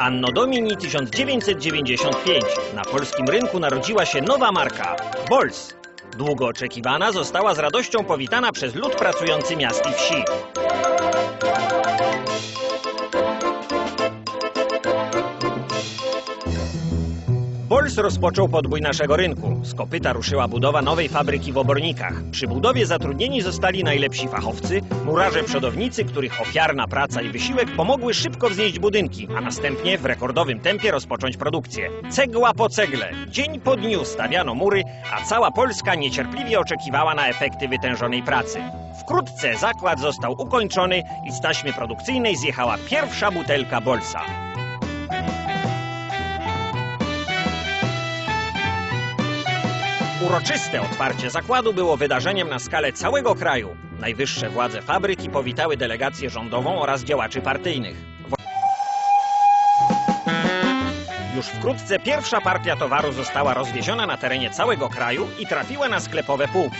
Anno Domini 1995. Na polskim rynku narodziła się nowa marka Bols. Długo oczekiwana została z radością powitana przez lud pracujący miast i wsi. Rozpoczął podbój naszego rynku. Z kopyta ruszyła budowa nowej fabryki w Obornikach. Przy budowie zatrudnieni zostali najlepsi fachowcy, murarze przodownicy, których ofiarna praca i wysiłek pomogły szybko wznieść budynki, a następnie w rekordowym tempie rozpocząć produkcję. Cegła po cegle, dzień po dniu stawiano mury, a cała Polska niecierpliwie oczekiwała na efekty wytężonej pracy. Wkrótce zakład został ukończony i z taśmy produkcyjnej zjechała pierwsza butelka Bolsa. Uroczyste otwarcie zakładu było wydarzeniem na skalę całego kraju. Najwyższe władze fabryki powitały delegację rządową oraz działaczy partyjnych. Już wkrótce pierwsza partia towaru została rozwieziona na terenie całego kraju i trafiła na sklepowe półki.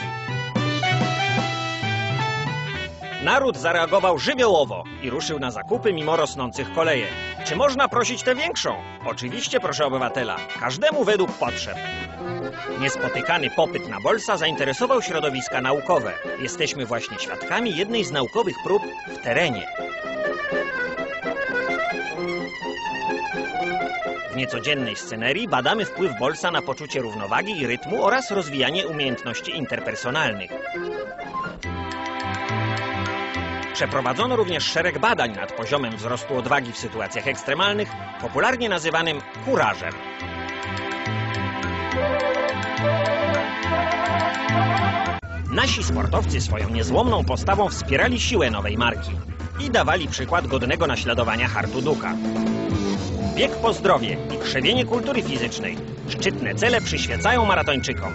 Naród zareagował żywiołowo i ruszył na zakupy mimo rosnących kolejek. Czy można prosić tę większą? Oczywiście, proszę obywatela, każdemu według potrzeb. Niespotykany popyt na bolsa zainteresował środowiska naukowe. Jesteśmy właśnie świadkami jednej z naukowych prób w terenie. W niecodziennej scenerii badamy wpływ bolsa na poczucie równowagi i rytmu oraz rozwijanie umiejętności interpersonalnych. Przeprowadzono również szereg badań nad poziomem wzrostu odwagi w sytuacjach ekstremalnych, popularnie nazywanym kurażem. Nasi sportowcy swoją niezłomną postawą wspierali siłę nowej marki i dawali przykład godnego naśladowania Hartu Duka. Bieg po zdrowie i krzewienie kultury fizycznej. Szczytne cele przyświecają maratończykom.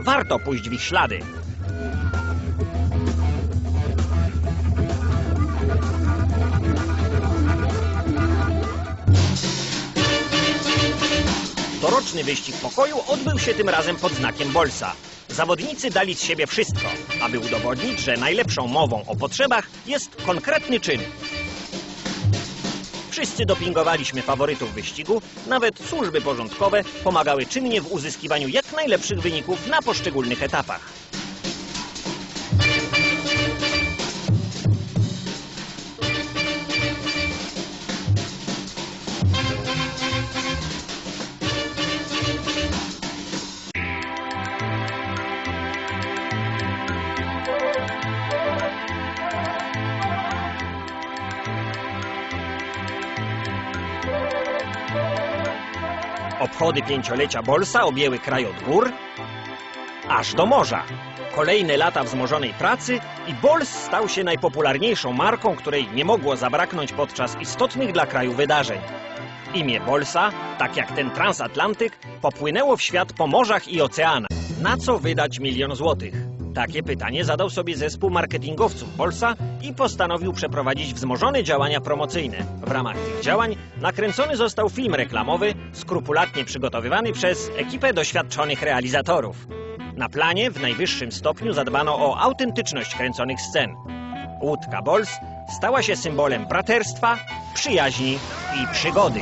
Warto pójść w ich ślady. Doroczny wyścig pokoju odbył się tym razem pod znakiem Bolsa. Zawodnicy dali z siebie wszystko, aby udowodnić, że najlepszą mową o potrzebach jest konkretny czyn. Wszyscy dopingowaliśmy faworytów wyścigu, nawet służby porządkowe pomagały czynnie w uzyskiwaniu jak najlepszych wyników na poszczególnych etapach. Obchody pięciolecia Bolsa objęły kraj od gór aż do morza. Kolejne lata wzmożonej pracy i Bols stał się najpopularniejszą marką, której nie mogło zabraknąć podczas istotnych dla kraju wydarzeń. Imię Bolsa, tak jak ten transatlantyk, popłynęło w świat po morzach i oceanach. Na co wydać milion złotych? Takie pytanie zadał sobie zespół marketingowców Bolsa i postanowił przeprowadzić wzmożone działania promocyjne. W ramach tych działań nakręcony został film reklamowy, skrupulatnie przygotowywany przez ekipę doświadczonych realizatorów. Na planie w najwyższym stopniu zadbano o autentyczność kręconych scen. Łódka Bols stała się symbolem braterstwa, przyjaźni i przygody.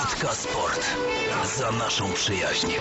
Łódka Sport. Za naszą przyjaźń.